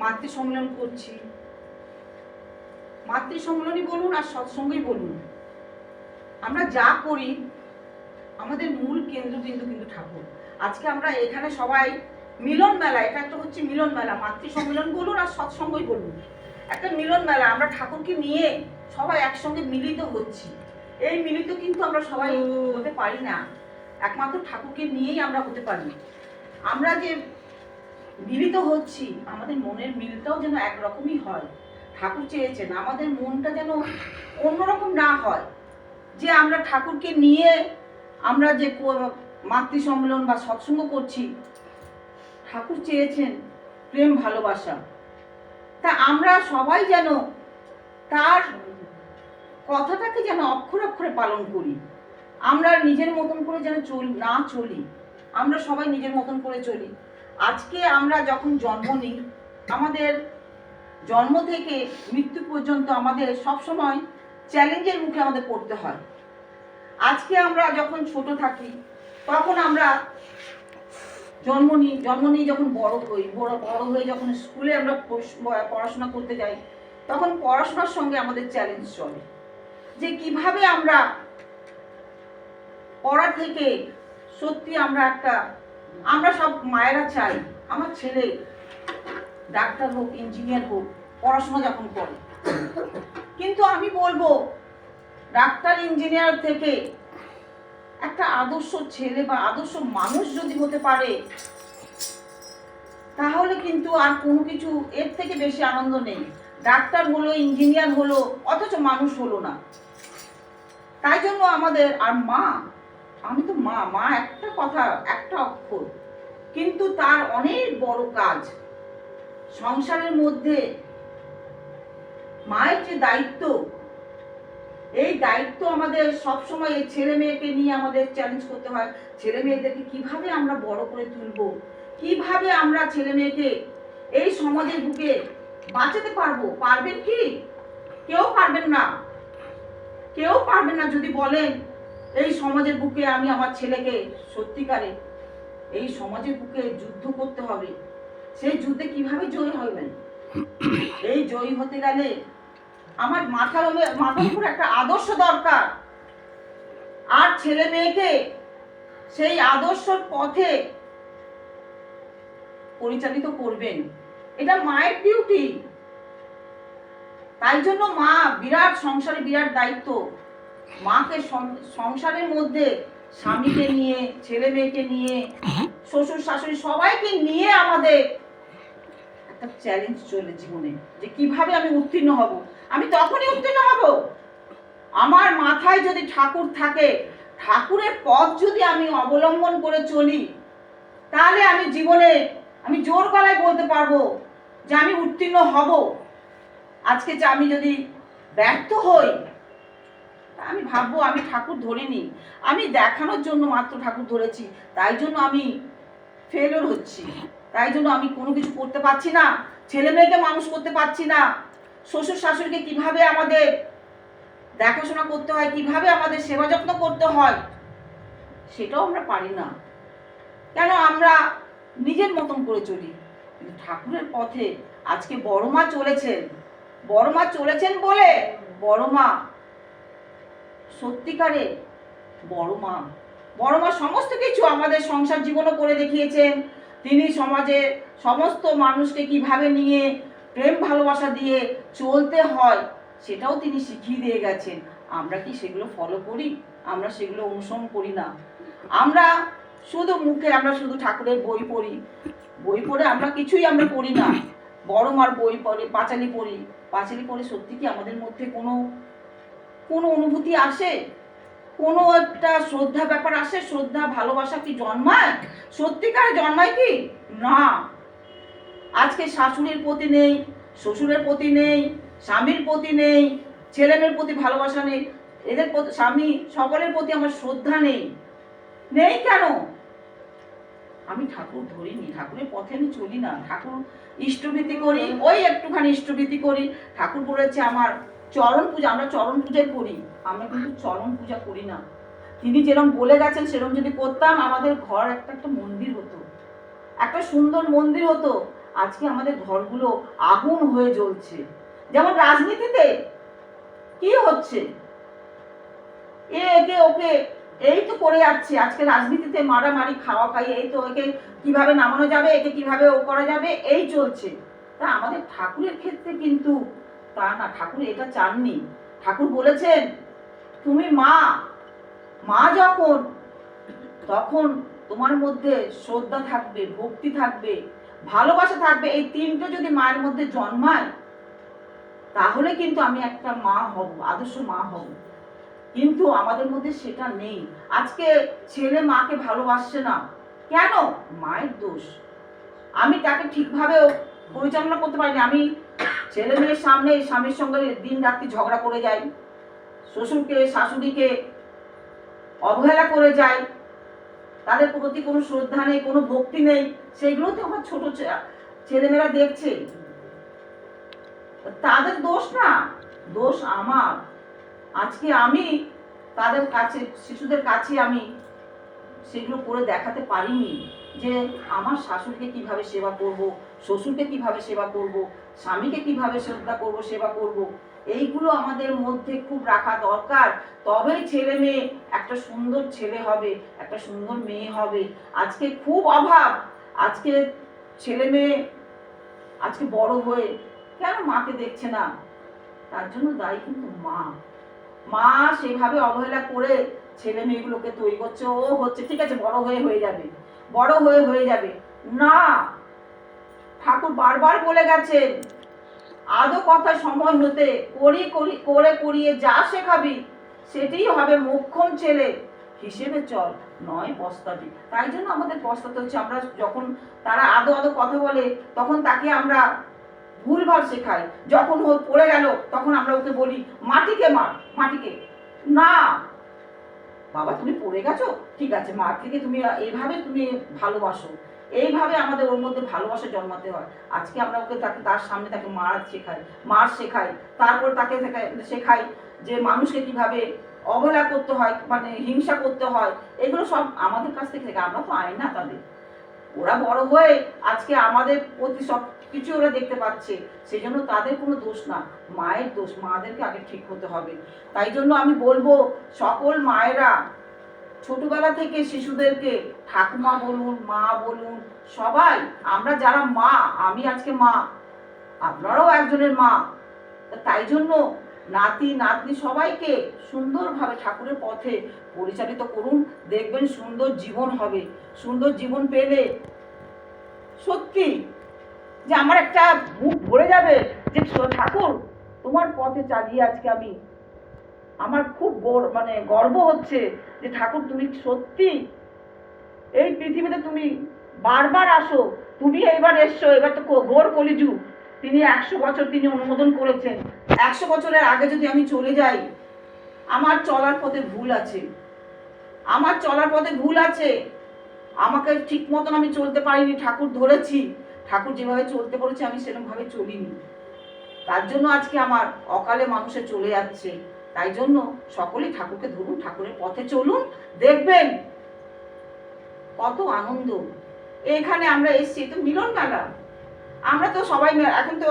মাতৃ সম্মেলন করছি। মাতৃ সম্মেলনই বলুন আর সৎসঙ্গই বলুন। আমরা যা করি, আমাদের মূল কেন্দ্রবিন্দু কিন্তু ঠাকুর। আজকে আমরা এখানে সবাই মিলন মেলা, এটা একটা হচ্ছে মিলন মেলা। মাতৃ সম্মেলন বলুন আর সৎসঙ্গই বলুন। একটা মিলন মেলা, আমরা ঠাকুরকে নিয়ে সবাই একসঙ্গে মিলিত হচ্ছি। এই মিলিত কিন্তু আমরা সবাই হতে পারি না। একমাত্র ঠাকুরকে নিয়েই আমরা হতে পারি। আমরা যে মিলিত হচ্ছি, আমাদের মনের মিলটাও যেন একরকমই হয়। ঠাকুর চেয়েছেন, আমাদের মনটা যেন অন্যরকম না হয়। যে আমরা ঠাকুরকে নিয়ে আমরা যে মাতৃ সম্মেলন বা সৎসঙ্গ করছি, ঠাকুর চেয়েছেন প্রেম, ভালোবাসা। তা আমরা সবাই যেন তার কথাটাকে যেন অক্ষরে অক্ষরে পালন করি। আমরা নিজের মতন করে যেন চল, না চলি। আমরা সবাই নিজের মতন করে চলি। আজকে আমরা যখন জন্ম নিই, আমাদের জন্ম থেকে মৃত্যু পর্যন্ত আমাদের সব সময় চ্যালেঞ্জের মুখে আমাদের পড়তে হয়। আজকে আমরা যখন ছোট থাকি, তখন আমরা জন্ম নিই, জন্ম নিয়ে যখন বড় হই, বড় বড় হয়ে যখন স্কুলে আমরা পড়াশোনা করতে যাই, তখন পড়াশোনার সঙ্গে আমাদের চ্যালেঞ্জ চলে। যে কীভাবে আমরা পড়া থেকে সত্যি আমরা একটা আমরা সব মায়েরা চাই, আমার ছেলে, ডাক্তার হোক ইঞ্জিনিয়ার হোক, পড়াশোনা যখন করে। কিন্তু আমি বলব, ডাক্তার ইঞ্জিনিয়ার থেকে একটা আদর্শ ছেলে বা আদর্শ মানুষ যদি হতে পারে, তাহলে কিন্তু আর কোনো কিছু এর থেকে বেশি আনন্দ নেই। ডাক্তার হলো ইঞ্জিনিয়ার হলো, অথচ মানুষ হলো না। তাই জন্য আমাদের, আর মা আমি তো মা মা একটা কথা, একটা অক্ষর। কিন্তু তার অনেক বড় কাজ। সংসারের মধ্যে মায়ের যে দায়িত্ব, এই দায়িত্ব আমাদের সবসময় এই ছেলে মেয়েকে নিয়ে আমাদের চ্যালেঞ্জ করতে হয়। ছেলে মেয়েদেরকে কীভাবে আমরা বড় করে তুলবো? কীভাবে আমরা ছেলে মেয়েকে এই সমাজের বুকে বাঁচাতে পারব? পারবেন কি? কেউ পারবেন না। কেউ পারবেন না যদি বলেন এই সমাজের বুকে আমি আমার ছেলেকে সত্যিকারে এই সমাজের বুকে যুদ্ধ করতে হবে। সেই যুদ্ধে কীভাবে জয়ী হবেন এই জয়ী হতে গেলে আমার মাথার মাথার উপর একটা আদর্শ দরকার। আর ছেলে মেয়েকে সেই আদর্শর পথে পরিচালিত করবেন। এটা মায়ের ডিউটি তাই জন্য মা বিরাট সংসারে বিরাট দায়িত্ব। মাকে সংসারের মধ্যে স্বামীকে নিয়ে ছেলে মেয়েকে নিয়ে শ্বশুর শাশুড়ি সবাইকে নিয়ে আমাদের একটা চ্যালেঞ্জ চলে জীবনে যে কীভাবে আমি উত্তীর্ণ হব। আমি তখনই উত্তীর্ণ হব। আমার মাথায় যদি ঠাকুর থাকে ঠাকুরের পথ যদি আমি অবলম্বন করে চলি তাহলে আমি জীবনে আমি জোর গলায় বলতে পারব যে আমি উত্তীর্ণ হব। আজকে যে আমি যদি ব্যর্থ হই আমি ভাববো, আমি ঠাকুর ধরিনি। আমি দেখানোর জন্য মাত্র ঠাকুর ধরেছি। তাই জন্য আমি ফেলোর হচ্ছি। তাই জন্য আমি কোনো কিছু করতে পারছি না। ছেলে মেয়েকে মানুষ করতে পারছি না। শ্বশুর শাশুড়িকে কীভাবে আমাদের দেখাশোনা করতে হয়, কীভাবে আমাদের সেবা যত্ন করতে হয়, সেটাও আমরা পারি না। কেন? আমরা নিজের মতন করে চলি। কিন্তু ঠাকুরের পথে আজকে বড় মা চলেছেন। বড় মা চলেছেন বলে বড় মা সত্যিকারে বড় মা। বড় মা সমস্ত কিছু আমাদের সংসার জীবনও করে দেখিয়েছেন। তিনি সমাজে সমস্ত মানুষকে কীভাবে নিয়ে প্রেম ভালোবাসা দিয়ে চলতে হয়, সেটাও তিনি শিখিয়ে দিয়ে গেছেন। আমরা কি সেগুলো ফলো করি? আমরা সেগুলো অনুসরণ করি না। আমরা শুধু মুখে, আমরা শুধু ঠাকুরের বই পড়ি। বই পড়ে আমরা কিছুই আমরা পড়ি না। বড় মার বই পড়ে, পাঁচালি পড়ি। পাঁচালি পড়ে সত্যি কি আমাদের মধ্যে কোনো কোনো অনুভূতি আসে? কোনো একটা শ্রদ্ধা ব্যাপার আসে? শ্রদ্ধা, ভালোবাসা কি জন্মায়? সত্যিকার জন্মায় কি? না। আজকে শাশুড়ির প্রতি নেই, শ্বশুরের প্রতি নেই, স্বামীর প্রতি নেই, ছেলেমেয়ের প্রতি ভালোবাসা নেই, এদের প্রতি, স্বামী, সকলের প্রতি আমার শ্রদ্ধা নেই। নেই কেন? আমি ঠাকুর ধরিনি, ঠাকুরের পথে আমি চলি না। ঠাকুর ইষ্টভীতি করি, ওই একটুখানি ইষ্টভীতি করি। ঠাকুর বলেছে আমার চরণ পূজা, আমরা চরণ পূজাই করি। আমরা কিন্তু চরণ পূজা করি না। তিনি যেরকম বলে গেছেন সেরকম যদি করতাম, আমাদের ঘর একটা একটা মন্দির হতো। একটা সুন্দর মন্দির হতো। আজকে আমাদের ঘরগুলো আগুন হয়ে জ্বলছে। যেমন রাজনীতিতে কি হচ্ছে? এ, একে, ওকে, এই তো করে যাচ্ছে। আজকে রাজনীতিতে মারামারি, খাওয়া খাই এই তো একে কীভাবে নামানো যাবে, একে কীভাবে ও করা যাবে, এই চলছে। তা আমাদের ঠাকুরের ক্ষেত্রে কিন্তু তা না, ঠাকুর এটা চাননি। ঠাকুর বলেছেন, তুমি মা মা যখন, তখন তোমার মধ্যে শ্রদ্ধা থাকবে, ভক্তি থাকবে, ভালোবাসা থাকবে, এই তিনটে যদি মায়ের মধ্যে জন্মায়, তাহলে কিন্তু আমি একটা মা হব, আদর্শ মা হব। কিন্তু আমাদের মধ্যে সেটা নেই। আজকে ছেলে মাকে ভালোবাসছে না। কেন? মায়ের দোষ। আমি তাকে ঠিকভাবে পরিচালনা করতে পারিনি। আমি ছেলে মেয়ের সামনে স্বামীর সঙ্গে দিন রাত্রি ঝগড়া করে যায়, শ্বশুরকে, শাশুড়িকে অবহেলা করে যায়, তাদের প্রতি কোনো শ্রদ্ধা নেই, কোনো ভক্তি নেই সেগুলো তো আমার ছোট ছেলেমেয়েরা দেখছে। তাদের দোষ না, দোষ আমার। আজকে আমি তাদের কাছে, শিশুদের কাছে আমি সেগুলো করে দেখাতে পারিনি যে আমার শাশুড়িকে কীভাবে সেবা করব শ্বশুরকে কীভাবে সেবা করব, স্বামীকে কীভাবে শ্রদ্ধা করব, সেবা করব, এইগুলো আমাদের মধ্যে খুব রাখা দরকার। তবেই ছেলে মেয়ে একটা সুন্দর ছেলে হবে, একটা সুন্দর মেয়ে হবে। আজকে খুব অভাব। আজকে ছেলে মেয়ে আজকে বড় হয়ে কেন মাকে দেখছে না? তার জন্য দায়ী কিন্তু মা। মা সেভাবে অবহেলা করে ছেলে মেয়েগুলোকে তৈরি করছে, ও হচ্ছে, ঠিক আছে, বড় হয়ে হয়ে যাবে, বড় হয়ে হয়ে যাবে। না! ঠাকুর বারবার বলে গেছেন আদো কথা সময় হতে করি করি, করে করিয়ে যা শেখাবি, সেটাই হবে মোক্ষম ছেলে। হিসেবে চল, নয় পস্তাবি। তাই জন্য আমাদের পস্তাতে হচ্ছে, আমরা যখন তারা আদো আদো কথা বলে, তখন তাকে আমরা ভুলভাল শেখাই। যখন ও পড়ে গেল, তখন আমরা ওকে বলি, মাটিকে মার, মাটিকে। না। বাবা, তুমি পড়ে গেছো? ঠিক আছে, মার থেকে তুমি এইভাবে তুমি ভালোবাসো। এইভাবে আমাদের ওর মধ্যে ভালোবাসা জন্মাতে হয়। আজকে আমরা ওকে তাকে, তার সামনে তাকে মার শেখাই মার শেখাই, তারপর তাকে শেখাই- যে মানুষকে কীভাবে অবহেলা করতে হয় মানে হিংসা করতে হয়, এগুলো সব আমাদের কাছ থেকে শেখে আমরা তো আই না তাদের। ওরা বড় হয়ে আজকে আমাদের প্রতি সব কিছু ওরা দেখতে পাচ্ছে। সেই জন্য তাদের কোনো দোষ না। মায়ের দোষ, মাদেরকে আগে ঠিক হতে হবে। তাই জন্য আমি বলব, সকল মায়েরা ছোটবেলা থেকে শিশুদেরকে ঠাকুমা বলুন, মা বলুন, সবাই, আমরা যারা মা, আমি আজকে মা, আপনারাও একজনের মা তাই জন্য নাতি, নাতনি সবাইকে সুন্দরভাবে ঠাকুরের পথে পরিচালিত করুন। দেখবেন সুন্দর জীবন হবে। সুন্দর জীবন পেলে সত্যি যে আমার একটা বুক ভরে যাবে যে, ঠাকুর, তোমার পথে চালিয়ে আজকে আমি আমার খুব গর- মানে গর্ব হচ্ছে যে ঠাকুর তুমি সত্যি এই পৃথিবীতে তুমি বারবার আসো, তুমি এইবার এসছো, এবার তো ঘোর কলিযুগ। তিনি একশো বছর তিনি অনুমোদন করেছেন। একশো বছরের আগে যদি আমি চলে যাই, আমার চলার পথে ভুল আছে। আমার চলার পথে ভুল আছে। আমাকে ঠিক মতন আমি চলতে পারিনি, ঠাকুর ধরেছি। ঠাকুর যেভাবে চলতে বলেছে, আমি সেরকমভাবে চলিনি। তার জন্য আজকে আমার অকালে মানুষে চলে যাচ্ছে। তাই জন্য সকলেই ঠাকুরকে ধরুন, ঠাকুরের পথে চলুন, দেখবেন কত আনন্দ। এখানে আমরা এসছি, তো মিলন মেলা আমরা তো সবাই এখন তো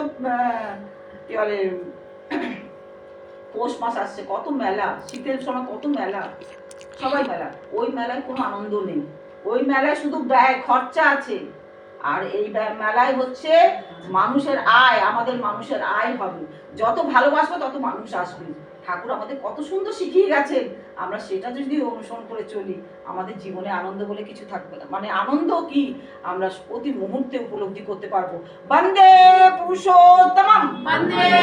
কি বলে, পৌষ মাস আসছে, কত মেলা, শীতের সময় কত মেলা, সবাই মেলা, ওই মেলায় কোনো আনন্দ নেই। ওই মেলায় শুধু ব্যয়, খরচা আছে, আর এই মেলায় হচ্ছে মানুষের আয়, আমাদের মানুষের আয় হবে। যত ভালোবাসবো তত মানুষ আসবে। ঠাকুর আমাদের কত সুন্দর শিখিয়ে গেছেন। আমরা সেটা যদি অনুসরণ করে চলি, আমাদের জীবনে আনন্দ বলে কিছু থাকবে না। মানে আনন্দ কি? আমরা প্রতি মুহূর্তে উপলব্ধি করতে পারব। বন্দে পুরুষোত্তম বন্দে